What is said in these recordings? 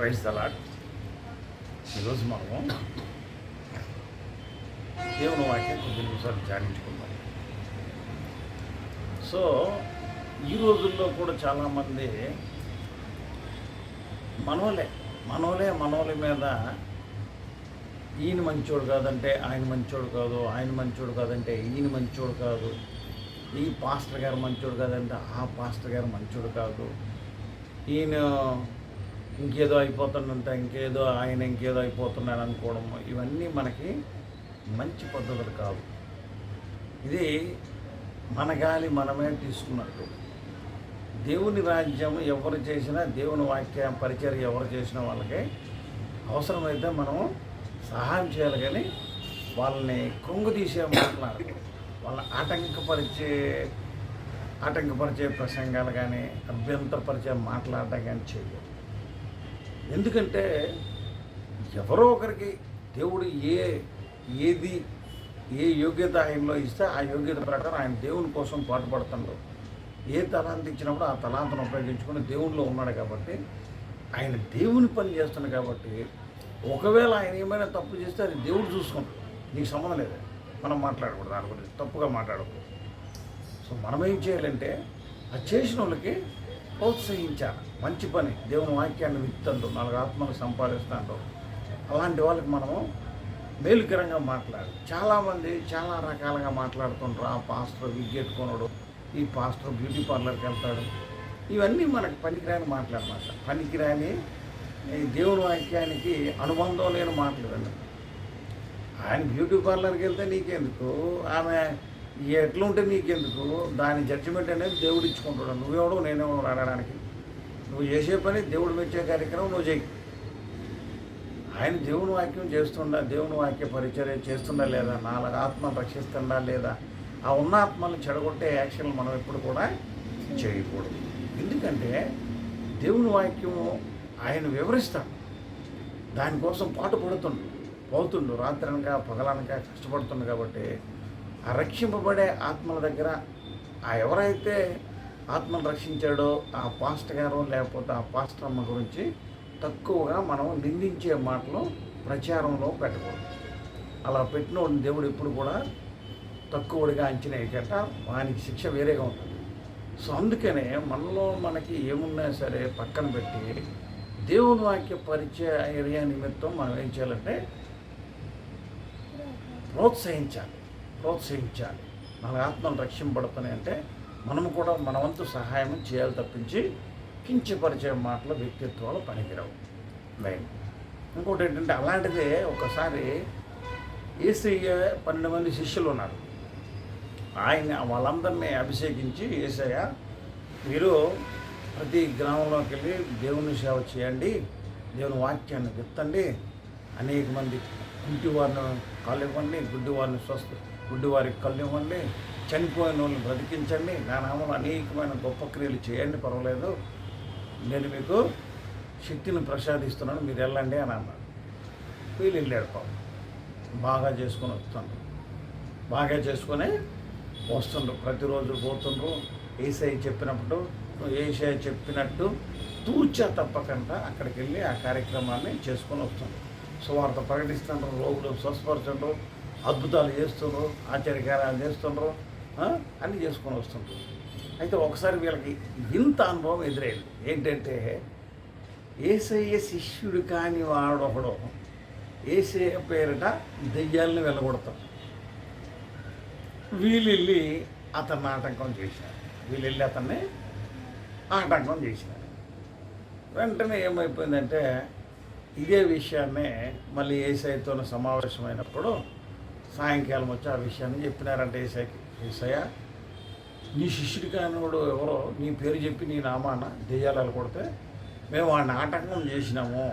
Praise the Lord ఈరోజు మనము దేవుని వాక్యం కొద్ది నిమిషాలు ధ్యానించుకుందాం. సో ఈ రోజుల్లో కూడా చాలామంది మనోలే మనోలే మనోల మీద ఈయన మంచోడు కాదంటే ఆయన మంచోడు కాదు ఆయన మంచోడు కాదంటే ఈయన మంచోడు కాదు ఈ పాస్టర్ గారు మంచోడు కాదంటే ఆ పాస్టర్ గారు మంచోడు కాదు. ఈయన ఇంకేదో అయిపోతుందంట ఇంకేదో ఆయన ఇంకేదో అయిపోతున్నాడు అనుకోవడం ఇవన్నీ మనకి మంచి పద్ధతులు కాదు ఇది మన గాలి మనమే తీసుకున్నట్టు. దేవుని రాజ్యం ఎవరు చేసినా దేవుని వాక్య పరిచయం ఎవరు చేసినా వాళ్ళకి అవసరమైతే మనం సహాయం చేయాలి కానీ వాళ్ళని కొంగు తీసే మాట్లాడాలి వాళ్ళని ఆటంకపరిచే ఆటంకపరిచే ప్రసంగాలు కానీ అభ్యంతరపరిచే మాట్లాడడం కానీ చేయాలి ఎందుకంటే ఎవరో ఒకరికి దేవుడు ఏ ఏది ఏ యోగ్యత ఆయనలో ఇస్తే ఆ యోగ్యత ప్రకారం ఆయన దేవుని కోసం పాటుపడుతుండ్రు ఏ తలాంత ఇచ్చినప్పుడు ఆ తలాంతను ఉపయోగించుకొని దేవునిలో ఉన్నాడు కాబట్టి ఆయన దేవుని పని చేస్తున్నాడు కాబట్టి ఒకవేళ ఆయన ఏమైనా తప్పు చేస్తే అది దేవుడు చూసుకుంటాడు. నీకు సంబంధం లేదు? మనం మాట్లాడకూడదు దాని గురించి తప్పుగా మాట్లాడకూడదు. సో మనం ఏం చేయాలంటే ఆ చేసిన వాళ్ళకి ప్రోత్సహించాలి. మంచి పని. దేవుని వాక్యాన్ని విత్తంటూ నాలుగు ఆత్మలు సంపాదిస్తాడు. అలాంటి వాళ్ళకి మనము మేలుకరంగా మాట్లాడు చాలామంది చాలా రకాలుగా మాట్లాడుతుంటారు ఆ పాస్టర్ విగ్గెట్టుకున్నాడు ఈ పాస్టర్ బ్యూటీ పార్లర్కి వెళ్తాడు. ఇవన్నీ మనకు పనికిరాని మాట్లాడమాట పనికిరాని దేవుని వాక్యానికి అనుబంధం లేని మాట్లాడండి ఆయన బ్యూటీ పార్లర్కి వెళ్తే నీకెందుకు? ఆమె ఎట్లుంటే నీకెందుకు? దాని జడ్జిమెంట్ అనేది దేవుడు ఇచ్చుకుంటాడు. నువ్వెవడో నేనెవడో అడగడానికి. నువ్వు చేసే పని దేవుడు మెచ్చే కార్యక్రమం నువ్వు చేయి ఆయన దేవుని వాక్యం చేస్తుండా దేవుని వాక్య పరిచర్య చేస్తుండా లేదా? నాలుగు ఆత్మ రక్షిస్తుండా లేదా? ఆ ఉన్న ఆత్మలు చెడగొట్టే యాక్షన్లు మనం ఎప్పుడు కూడా చేయకూడదు. ఎందుకంటే దేవుని వాక్యము ఆయన వివరిస్తాడు. దానికోసం పాటు పడుతుండు పోతుండు. రాత్రనక పగలనక కష్టపడుతుండు కాబట్టి ఆ రక్షింపబడే ఆత్మల దగ్గర ఆ ఎవరైతే ఆత్మను రక్షించాడో ఆ పాస్టర్ గారు లేకపోతే ఆ పాస్టర్ అమ్మ గురించి తక్కువగా మనం నిందించే మాటలు ప్రచారంలో పెట్టకూడదు. అలా పెట్టిన దేవుడు ఎప్పుడు కూడా తక్కువడిగా అంచనా వేయకట వానికి శిక్ష వేరేగా ఉంటుంది. సో అందుకనే మనలో మనకి ఏమున్నా సరే పక్కన పెట్టి దేవుని వాక్య పరిచయ ఏరియా నిమిత్తం మనం ఏం చేయాలంటే ప్రోత్సహించాలి. ప్రోత్సహించాలి. మన ఆత్మలు రక్షింపడుతున్నాయి అంటే మనము కూడా మన వంతు సహాయం చేయాలి తప్పించి కించపరిచే మాటలు వ్యక్తిత్వాలు పనికిరావు. మెయిన్ ఇంకోటి ఏంటంటే అలాంటిదే ఒకసారి ఏసయ్య పన్నెండు మంది శిష్యులు ఉన్నారు. ఆయన వాళ్ళందరినీ అభిషేకించి ఏసయ్య మీరు ప్రతి గ్రామంలోకి వెళ్ళి దేవుని సేవ చేయండి దేవుని వాక్యాన్ని విత్తండి అనేక మంది కుంటి వారిని కళ్ళు ఇవ్వండి గుడ్డివారిని స్వస్థ గుడ్డివారికి కళ్ళు ఇవ్వండి చనిపోయిన వాళ్ళని బ్రతికించండి. నా నామంలో అనేకమైన గొప్ప క్రియలు చేయండి పర్వాలేదు. నేను మీకు శక్తిని ప్రసాదిస్తున్నాను. మీరు వెళ్ళండి అని అన్నాడు. వీళ్ళు వెళ్ళాడు పాపం. బాగా చేసుకొని వస్తుండ్రు. బాగా చేసుకొని వస్తుండ్రు. ప్రతిరోజు పోతుండ్రు. ఏసఐ చెప్పినప్పుడు ఏసఐ చెప్పినట్టు తూచా తప్పకుండా అక్కడికి వెళ్ళి ఆ కార్యక్రమాన్ని చేసుకొని వస్తుండ్రు. సువార్త ప్రకటిస్తుండ్రు. రోగులు స్వస్థపరుచుండ్రు అద్భుతాలు చేస్తుండ్రు. ఆశ్చర్యకార్యాలు చేస్తుండ్రు. అన్నీ చేసుకొని వస్తుంటుంది అయితే ఒకసారి వీళ్ళకి ఇంత అనుభవం ఎదురైంది. ఏంటంటే ఏసయ్య శిష్యుడు కాని వాడు ఒకడు ఏసయ్య పేరిట దెయ్యాలను వెళ్ళగొడతాడు. వీళ్ళు వెళ్ళి అతన్ని ఆటంకం చేశారు. వీళ్ళు వెళ్ళి అతన్ని ఆటంకం చేశారు. వెంటనే ఏమైపోయిందంటే ఇదే విషయాన్నే మళ్ళీ ఏసైతో సమావేశమైనప్పుడు సాయంకాలం వచ్చి ఆ విషయాన్ని చెప్పినారంటే ఏసైకి ఏసయ్యా నీ శిష్యుడి కానివాడు ఎవరో నీ పేరు చెప్పి నీ నామాన దెయ్యాలు కొడితే మేము వాడిని ఆటంకం చేసినాము.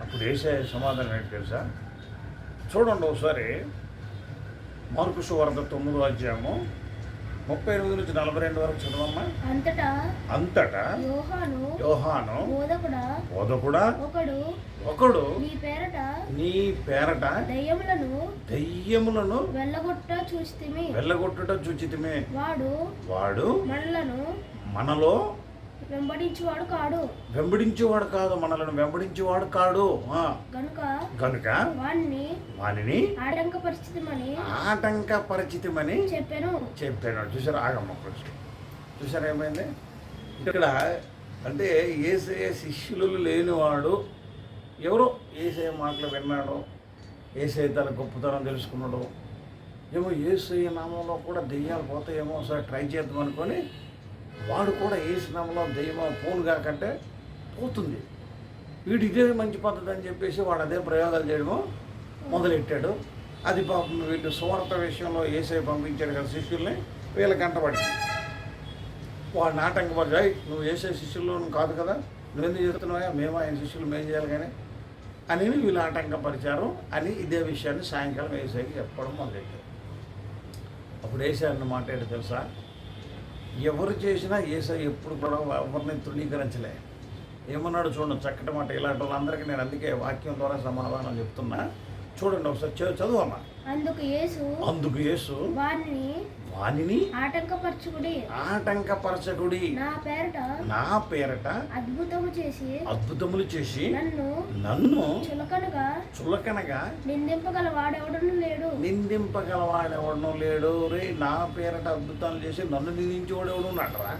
అప్పుడు ఏసయ్య సమాధానం ఏంటి తెలుసా? చూడండి ఒకసారి మార్కు సువార్త తొమ్మిదో అధ్యాయము. ముప్పై ఎనిమిది నుంచి నలభై రెండు వరకు చదవమ్మా. అంతటా? అంతటా? యోహాను. యోహాను. బోధకుడా? బోధకుడా? ఒకడు. ఒకడు. నీ పేరట? నీ పేరట? దయ్యములను దయ్యములను వెళ్ళగొట్ట చూస్తిమి వెళ్ళగొట్టుట చూచితమే. వాడు వాడు మనలను మనలో వెంబడించువాడు కాడు. వెంబడించేవాడు కాదు మనల్ని వెంబడించేవాడు కాడు. ఆ, గనుక కనుక వాణ్ణి వానిని ఆటంక పరిస్థితిమని ఆటంక పరిచితమని చెప్పాను. చెప్పాను. చూసారా ఆగమ్మ కొంచెం చూసారా ఏమైంది? ఇక్కడ అంటే ఏసే శిష్యులు లేనివాడు ఎవరో? ఏసే మాటలు విన్నాడు? ఏసే తన గొప్పతనం తెలుసుకున్నాడు? ఏమో ఏసయ్య నామంలో కూడా దెయ్యాలు పోతాయేమో ఒకసారి ట్రై చేద్దాం అనుకొని వాడు కూడా ఏసునామలో దైవం దెయ్యం ఫోన్ కాకంటే పోతుంది. వీడు ఇదే మంచి పద్ధతి అని చెప్పేసి వాడు అదే ప్రయోగాలు చేయడము మొదలెట్టాడు. అది పాపం వీళ్ళు సువార్త విషయంలో ఏసై పంపించాడు కదా శిష్యుల్ని వీళ్ళ గంటపడింది వాడు నాటంక పడ్డాయి నువ్వు ఏసై శిష్యుల్లో కాదు కదా. నువ్వెందుకు చెప్తున్నావా మేము ఆయన శిష్యులు మేము చేయాలి కానీ అని వీళ్ళు ఆటంకపరిచారు అని ఇదే విషయాన్ని సాయంకాలం ఏసైకి చెప్పడం మొదలెట్టారు. అప్పుడు ఏసై అన్న ఏంటో తెలుసా? ఎవరు చేసినా ఏసై ఎప్పుడు కూడా ఎవరిని తృణీకరించలే. ఏమన్నాడు చూడండి చక్కటి మాట ఇలాంటి వాళ్ళందరికీ నేను అందుకే వాక్యం ద్వారా సమాధానం చెప్తున్నా. చూడండి ఒకసారి చదువు అమ్మా. అందుకు యేసు అందుకు యేసు వారిని వానిని ఆటంకపరచుకుడి. ఆటంకపరచకుడి. నా పేరట నా పేరట అద్భుతము చేసి అద్భుతములు చేసి నన్ను నన్ను చులకనగా చులకనగా నిందింపగల వాడెవడను లేడు. నిందింపగలవాడెవడను లేడు. రే నా పేరట అద్భుతాలు చేసి నన్ను నిందించేవాడెవడు ఉన్నాడరా?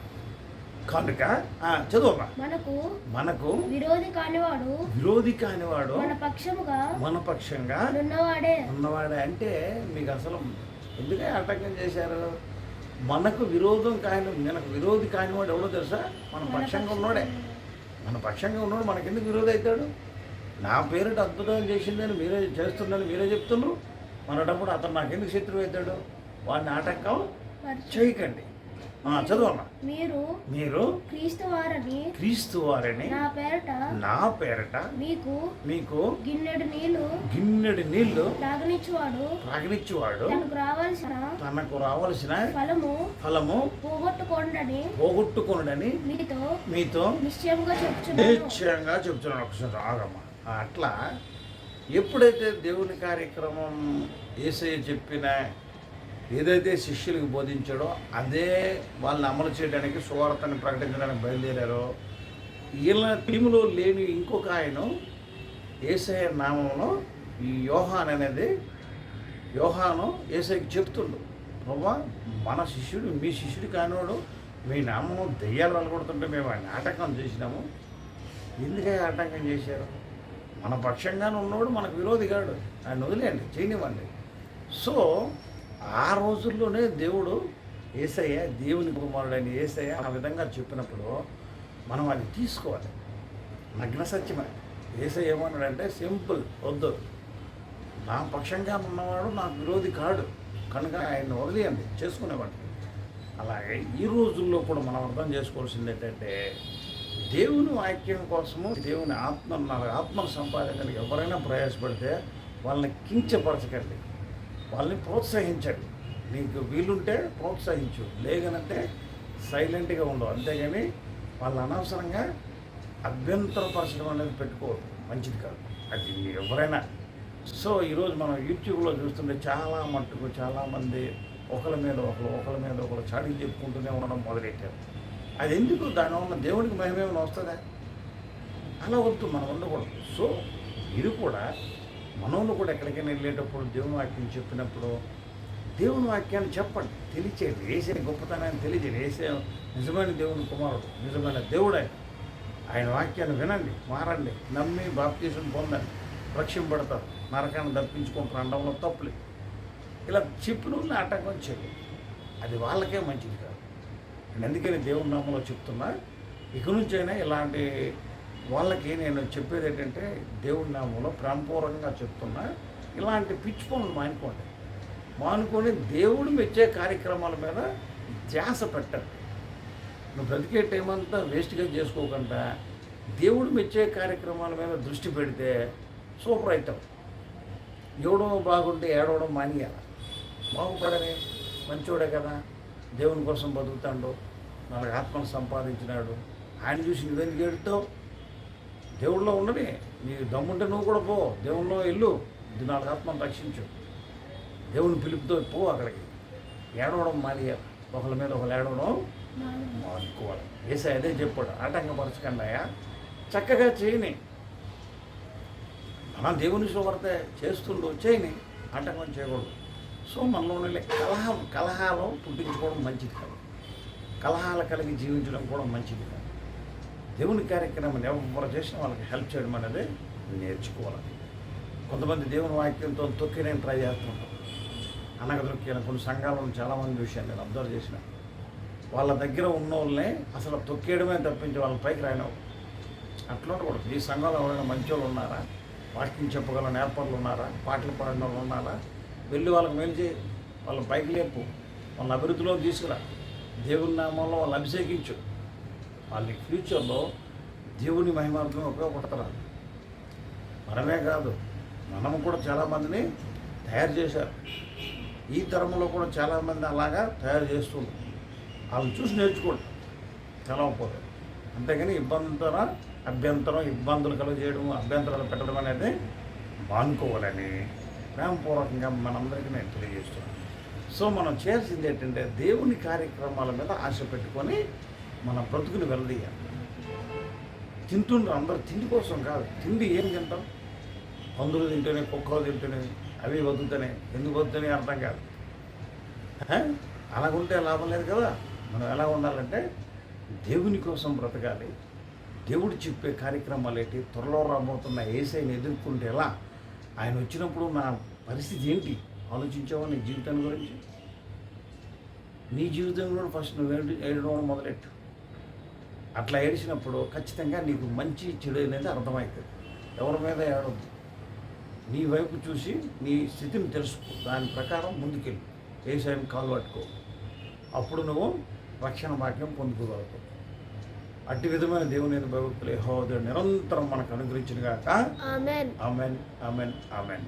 కనుక? ఆ, చదువుమా మనకు మనకు విరోధి కానివాడు విరోధి కానివాడు మన పక్షముగా మన పక్షంగా నున్నవాడే ఉన్నవాడే. అంటే మీకు అసలు ఎందుకే ఆటంకం చేశారు? మనకు విరోధం కాని మనకు విరోధి కానివాడు ఎవడో తెలుసా? మన పక్షంగా ఉన్నోడే మన పక్షంగా ఉన్నోడు మనకెందుకు విరోధి అవుతాడు? నా పేరిట అద్భుతం చేసిందని మీరే చేస్తుందని మీరే చెప్తున్నారు. మనటప్పుడు అతను నాకెందుకు శత్రువు అవుతాడు? వాడిని ఆటంకం. చేయకండి. చదువమ్మా మీరు మీరు క్రీస్తు వారని క్రీస్తు వారిని నా పేరట నా పేరట మీకు మీకు గిన్నెడు నీళ్ళు గిన్నెడి నీళ్ళు తాగనిచ్చువాడు. తాగనిచ్చేవాడు. తనకు రావాల్సిన తనకు రావలసిన ఫలము ఫలము పోగొట్టుకోండని పోగొట్టుకునుడని మీతో మీతో నిశ్చయంగా చెప్తున్నాను. నిశ్చయంగా చెప్తున్నాను. ఒకసారి ఆగమ్మ. అట్లా ఎప్పుడైతే దేవుని కార్యక్రమం ఏసయ్య చెప్పిన ఏదైతే శిష్యులకు బోధించాడో అదే వాళ్ళని అమలు చేయడానికి సువార్తని ప్రకటించడానికి బయలుదేరారో వీళ్ళ టీములో లేని ఇంకొక ఆయన ఏసఐ నామంలో ఈ యోహాన్ అనేది యోహాను ఏసైకి చెప్తుండు ప్రభా మన శిష్యుడు మీ శిష్యుడు కానివాడు మీ నామం దెయ్యాలు వెళ్ళగొడుతుంటే మేము ఆయన ఆటంకం చేసినాము. ఎందుకే ఆటంకం చేశారు? మన పక్షంగానే ఉన్నవాడు మనకు విరోధిగాడు ఆయన వదిలేయండి చేయనివ్వండి. సో ఆ రోజుల్లోనే దేవుడు ఏసయ్య దేవుని కుమారుడైన ఏసయ్య ఆ విధంగా చెప్పినప్పుడు మనం అది తీసుకోవాలి. నగ్న సత్యమే. ఏసయ్య ఏమన్నాడంటే సింపుల్ వద్దు. నా పక్షంగా ఉన్నవాడు నాకు విరోధి కాడు. కనుక ఆయన వదిలేయండి చేసుకునేవాడు అలాగే ఈ రోజుల్లో కూడా మనం అర్థం చేసుకోవాల్సింది ఏంటంటే దేవుని వాక్యం కోసము దేవుని ఆత్మ ఆత్మను సంపాదించడానికి ఎవరైనా ప్రయాసపడితే వాళ్ళని కించపరచకండి. వాళ్ళని ప్రోత్సహించండి. నీకు వీలుంటే ప్రోత్సహించు. లేదనంటే సైలెంట్గా ఉండవు. అంతేగాని వాళ్ళు అనవసరంగా అభ్యంతరపరచడం అనేది పెట్టుకోవద్దు. మంచిది కాదు. అది ఎవరైనా. సో ఈరోజు మనం యూట్యూబ్లో చూస్తుంటే చాలా మట్టుకు చాలామంది ఒకరి మీద ఒకరు ఒకరి మీద ఒకరు చాడీలు చెప్పుకుంటూనే ఉండడం మొదలెట్టారు. అది ఎందుకు? దానివల్ల దేవుడికి మహిమేమైనా వస్తుందా? అలా వద్దు. మనం ఉండకూడదు. సో ఇది కూడా మనోళ్ళు కూడా ఎక్కడికైనా వెళ్ళేటప్పుడు దేవుని వాక్యం చెప్పినప్పుడు దేవుని వాక్యాన్ని చెప్పండి. తెలియచేయండి వేసే గొప్పతనాన్ని తెలియజేయండి. వేసే నిజమైన దేవుని కుమారుడు నిజమైన దేవుడు. ఆయన ఆయన వాక్యాన్ని వినండి మారండి నమ్మి బాప్తీసం పొందండి. రక్షింపడతారు నరకాన్ని తప్పించుకుంటారు అండంలో తప్పులేదు ఇలా చెప్పిన వాళ్ళని ఆటంకం చేయాలి అది వాళ్ళకే మంచిది కాదు. నేను అందుకని దేవుని నామంలో చెప్తున్నా ఇక నుంచైనా ఇలాంటి వాళ్ళకి నేను చెప్పేది ఏంటంటే దేవుడి నామంలో ప్రాణపూర్వకంగా చెప్తున్నా ఇలాంటి పిచ్చి పనులు మానుకోండి. మానుకొని దేవుడు మెచ్చే కార్యక్రమాల మీద ధ్యాస పెట్టండి. నువ్వు బ్రతికే టైం అంతా వేస్ట్గా చేసుకోకుండా దేవుడు మెచ్చే కార్యక్రమాల మీద దృష్టి పెడితే సూపర్ అవుతావు. ఎవడో బాగుంటే ఏడవడం మానేయాలి. బాగుపడని మంచోడే కదా దేవుని కోసం బతుకుతాడు నాకు ఆత్మను సంపాదించినాడు ఆయన చూసి నువ్వెందుకు ఏడుతావు? దేవుళ్ళో ఉండని నీ దమ్ముంటే నువ్వు కూడా పో. దేవుళ్ళో వెళ్ళు నాలుగు ఆత్మను రక్షించు. దేవుని పిలుపుతో పో అక్కడికి. ఏడవడం మానేయాలి. ఒకళ్ళ మీద ఒకళ్ళు ఏడవడం మానుకోవాలి. వేసే అదే చెప్పాడు. ఆటంకపరచకండి అయ్యా చక్కగా చేయని. మన దేవుని శుభ్రత చేస్తుండో చేయని ఆటంకం చేయకూడదు. సో మనలోనే కలహం కలహాలు పుట్టించుకోవడం మంచిది కాదు. కలహాలు కలిగి జీవించడం కూడా మంచిది కాదు. దేవుని కార్యక్రమం ఎవరు చేసినా వాళ్ళకి హెల్ప్ చేయడం అనేది నేర్చుకోవాలి. కొంతమంది దేవుని వాక్యంతో తొక్కినే ట్రై చేస్తుంటారు. అనగదొక్కిన కొన్ని సంఘాలను చాలామంది విషయాన్ని నేను అబ్జర్వ్ చేసిన. వాళ్ళ దగ్గర ఉన్న వాళ్ళని అసలు తొక్కేయడమే తప్పించి వాళ్ళ పైకి రాయనవు అట్లా ఉండకూడదు ఈ సంఘంలో ఎవరైనా మంచి వాళ్ళు ఉన్నారా? వాక్యం చెప్పగల నేర్పర్లు ఉన్నారా? పాటలు పాడిన వాళ్ళు ఉన్నారా? వెళ్ళి వాళ్ళకి మేలు చేయి. వాళ్ళ పైకి లేపు. వాళ్ళ అభివృద్ధిలో తీసుకురా. దేవుని నామంలో వాళ్ళు అభిషేకించు. వాళ్ళకి ఫ్యూచర్లో దేవుని మహిమార్థం ఉపయోగపడతారు. మనమే కాదు మనం కూడా చాలామందిని తయారు చేశారు. ఈ తరంలో కూడా చాలామంది అలాగా తయారు చేస్తున్నారు. వాళ్ళని చూసి నేర్చుకోండి. తెలవకపోతే అంతేగాని ఇబ్బందితో అభ్యంతరం ఇబ్బందులు కలుగజేయడం అభ్యంతరాలు పెట్టడం అనేది మానుకోవాలని ప్రేమపూర్వకంగా మనందరికీ నేను తెలియజేస్తున్నాను. సో మనం చేయాల్సింది ఏంటంటే దేవుని కార్యక్రమాల మీద ఆశ పెట్టుకొని మన బ్రతుకుని వెళ్ళదీయాలి తింటుండ్రు అందరూ తిండి కోసం కాదు తిండి ఏం తింటాం? పందులు తింటేనే కుక్కలు తింటేనే అవి వద్దుతనే ఎందుకు వద్దునే అర్థం కాదు. అలాగుంటే లాభం లేదు కదా. మనం ఎలా ఉండాలంటే దేవుని కోసం బ్రతకాలి. దేవుడు చెప్పే కార్యక్రమాలు ఏంటి? త్వరలో రాబోతున్న ఏసైని ఎదుర్కొంటే ఎలా? ఆయన వచ్చినప్పుడు నా పరిస్థితి ఏంటి? ఆలోచించావా నీ జీవితాన్ని గురించి? నీ జీవితం కూడా ఫస్ట్ నువ్వు ఏడవడం మొదలెట్టు. అట్లా ఏడిచినప్పుడు ఖచ్చితంగా నీకు మంచి చెడు అనేది అర్థమవుతుంది. ఎవరి మీద ఏడవద్దు. నీ వైపు చూసి నీ స్థితిని తెలుసుకో. దాని ప్రకారం ముందుకెళ్ళి. ఏసాయం కాలు పట్టుకో. అప్పుడు నువ్వు రక్షణ భాగ్యం పొందుకోగలుగుతావు. అట్టి విధమైన దేవుని భక్తులు యెహోవా దేవుడు నిరంతరం మనకు అనుగ్రహించిన గాక ఆమెన్. ఆమెన్. ఆమెన్. ఆమెన్.